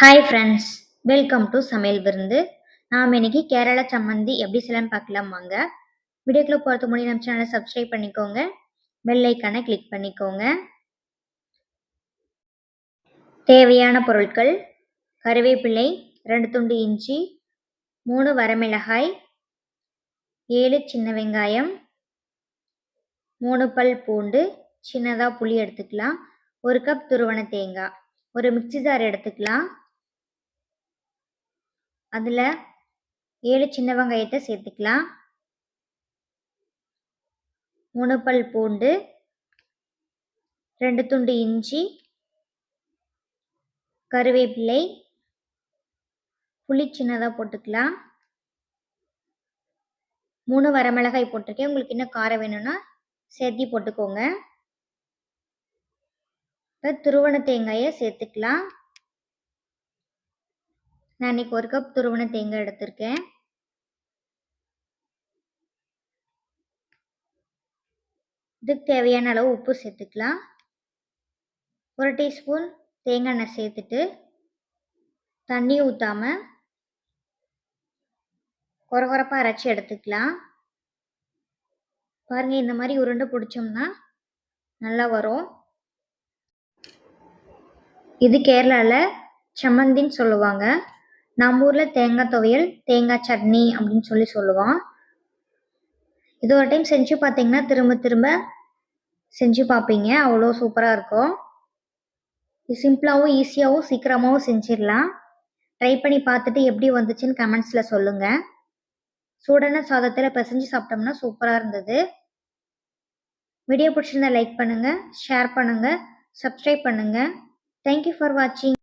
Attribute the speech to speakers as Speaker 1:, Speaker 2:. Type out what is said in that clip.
Speaker 1: Hi friends welcome to சமையல் விருந்து. நாம் இன்னைக்கு கேரளா சம்மந்தி எப்படி செய்யலாம்னு பார்க்கலாம் வாங்க. வீடியோக்குள்ளே போகிறதுக்கு முன்னாடி நம்ம சேனலை சப்ஸ்கிரைப் பண்ணிக்கோங்க. பெல் ஐக்கானை கிளிக் பண்ணிக்கோங்க. தேவையான பொருட்கள் கருவேப்பிலை ரெண்டு துண்டு இஞ்சி மூணு வரமிளகாய் ஏழு சின்ன வெங்காயம் மூணு பல் பூண்டு சின்னதாக புளி எடுத்துக்கலாம். ஒரு கப் துருவன தேங்காய். ஒரு மிக்சி ஜார் எடுத்துக்கலாம். அதில் ஏழு சின்ன வெங்காயத்தை சேர்த்துக்கலாம். மூணு பல் பூண்டு ரெண்டு துண்டு இஞ்சி கருவேப்பிலை புளி சின்னதாக போட்டுக்கலாம். மூணு வரமிளகாய் போட்டிருக்கேன். உங்களுக்கு இன்னும் காரம் வேணும்னா சேர்த்தி போட்டுக்கோங்க. இப்போ துருவண தேங்காயை சேர்த்துக்கலாம். நான் இன்னைக்கு ஒரு கப் துருவன தேங்காய் எடுத்திருக்கேன். இதுக்கு தேவையான அளவு உப்பு சேர்த்துக்கலாம். ஒரு டீஸ்பூன் தேங்காய் எண்ணெய் சேர்த்துட்டு தண்ணி ஊற்றாம குறகுறப்பாக அரைச்சி எடுத்துக்கலாம். பாருங்கள் இந்த மாதிரி உருண்டை பிடிச்சோம்னா நல்லா வரும். இது கேரளாவில் சம்மந்தின்னு சொல்லுவாங்க. நம்ம ஊரில் தேங்காய் துவையல் தேங்காய் சட்னி அப்படின்னு சொல்லி சொல்லுவோம். இது ஒரு டைம் செஞ்சு பார்த்தீங்கன்னா திரும்ப திரும்ப செஞ்சு பார்ப்பீங்க அவ்வளோ சூப்பராக இருக்கும். இது சிம்பிளாகவும் ஈஸியாகவும் சீக்கிரமாகவும் செஞ்சிடலாம். ட்ரை பண்ணி பார்த்துட்டு எப்படி வந்துச்சுன்னு கமெண்ட்ஸில் சொல்லுங்கள் சூடான சாதத்தில் பிசைஞ்சு சாப்பிட்டோம்னா சூப்பராக இருந்தது. வீடியோ பிடிச்சிருந்தா லைக் பண்ணுங்கள் ஷேர் பண்ணுங்கள் சப்ஸ்கிரைப் பண்ணுங்கள் தேங்க்யூ ஃபார் வாட்சிங்